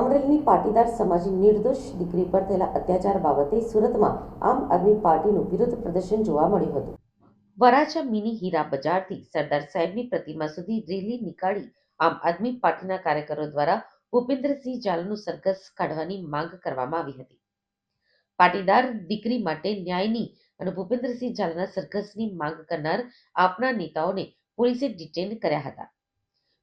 અમરેલીની પાટીદાર સમાજની નિર્દોષ દીકરી પર થયેલા અત્યાચાર બાબતે સુરતમાં આમ આદમી પાર્ટીનું વિરોધ પ્રદર્શન જોવા મળ્યું હતું. વરાછા મિની હીરા બજારથી સરદાર સાહેબની પ્રતિમા સુધી રેલી નીકાળી આમ આદમી પાર્ટીના કાર્યકરો દ્વારા ભૂપેન્દ્રસિંહ ઝાલાનું સરઘસ કાઢવાની માંગ કરવામાં આવી હતી. પાટીદાર દીકરી માટે ન્યાયની અને ભૂપેન્દ્રસિંહ ઝાલાના સરઘસની માંગ કરનાર આપના નેતાઓને પોલીસે ડિટેન કર્યા હતા.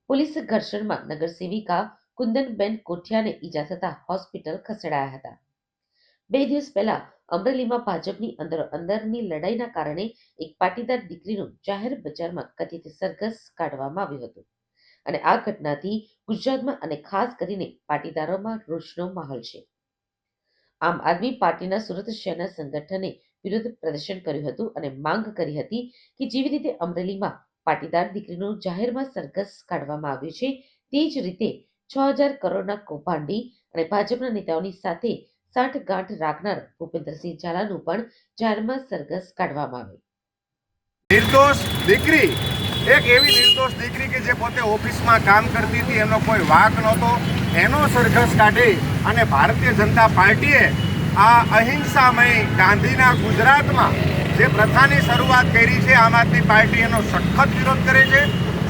પોલીસ ઘર્ષણમાં નગરસેવિકા કુંદનબેન કોઠિયાને ઈજા થતા હોસ્પિટલ ખસેડાયા હતા. બે દિવસ પહેલા અમરેલીમાં ભાજપની અંદર અંદરની લડાઈના કારણે એક પાટીદાર દીકરીનું જાહેર બજારમાં કથિત સરઘસ કાઢવામાં આવ્યું હતું. અને આ ઘટનાથી ગુજરાતમાં અને ખાસ કરીને પાટીદારોમાં રોષનો માહોલ છે. આમ આદમી પાર્ટીના સુરત શહેરના સંગઠને વિરોધ પ્રદર્શન કર્યું હતું અને માંગ કરી હતી કે જેવી રીતે અમરેલીમાં પાટીદાર દીકરીનું જાહેરમાં સરઘસ કાઢવામાં આવ્યું છે, તે જ રીતે છ હજાર કરોડના કૌભાંડી અને ભાજપના નેતાઓની સાથે સાઠ ગાંઠ રાખનાર ભૂપેન્દ્રસિંહ ઝાલાનું પણ જાહેરમાં સરઘસ કાઢવામાં આવે. નિર્દોષ દીકરી. એક એવી નિર્દોષ દીકરી કે જે પોતે ઓફિસમાં કામ કરતી હતી, એનો કોઈ વાક નહોતો. એનો સરઘસ કાઢી અને ભારતીય જનતા પાર્ટીએ આ અહિંસામય ગાંધીના ગુજરાતમાં જે પ્રથાની શરૂઆત કરી છે, આમ આદમી પાર્ટી એનો સખત વિરોધ કરે છે.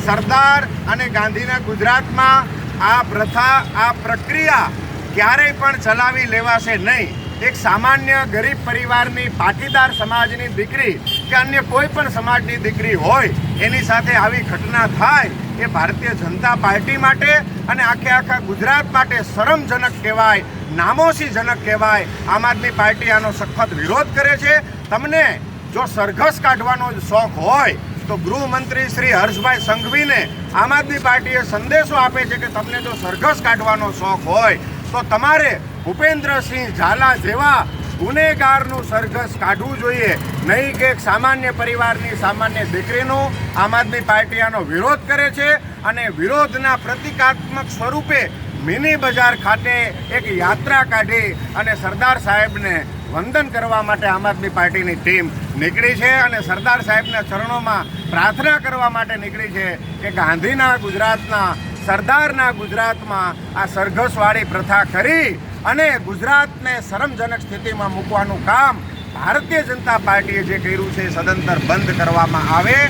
સરદાર અને ગાંધીના ગુજરાતમાં આ પ્રથા, આ પ્રક્રિયા ક્યારેય પણ ચલાવી લેવાશે નહીં. એક સામાન્ય ગરીબ પરિવારની પાટીદાર સમાજની દીકરી કે અન્ય કોઈ પણ સમાજની દીકરી હોય, એની સાથે આવી ઘટના થાય, એ ભારતીય જનતા પાર્ટી માટે અને આખે આખા ગુજરાત માટે શરમજનક કહેવાય, નામોશીજનક કહેવાય. આમ આદમી પાર્ટી આનો સખત વિરોધ કરે છે. તમને જો સરઘસ કાઢવાનો શોખ હોય તો ગૃહમંત્રી શ્રી હર્ષભાઈ સંઘવીને આમ આદમી પાર્ટીએ સંદેશો આપે છે કે તમને જો સરઘસ કાઢવાનો શોખ હોય, તો તમારે ભૂપેન્દ્રસિંહ ઝાલા જેવા ગુનેગારનું સરઘસ કાઢવું જોઈએ. નહીં કે એક સામાન્ય પરિવારની સામાન્ય દીકરીનો આમ આદમી પાર્ટી આનો વિરોધ કરે છે અને વિરોધના પ્રતિકાત્મક સ્વરૂપે મિની બજાર ખાતે એક યાત્રા કાઢી અને સરદાર સાહેબને વંદન કરવા માટે આમ આદમી પાર્ટીની ટીમ નીકળી છે અને સરદાર સાહેબના ચરણોમાં પ્રાર્થના કરવા માટે નીકળી છે કે ગાંધીના ગુજરાતના, સરદારના ગુજરાતમાં આ સરઘસવાળી પ્રથા કરી અને ગુજરાતને શરમજનક સ્થિતિમાં મૂકવાનું કામ ભારતીય જનતા પાર્ટીએ જે કર્યું છે સદંતર બંધ કરવામાં આવે.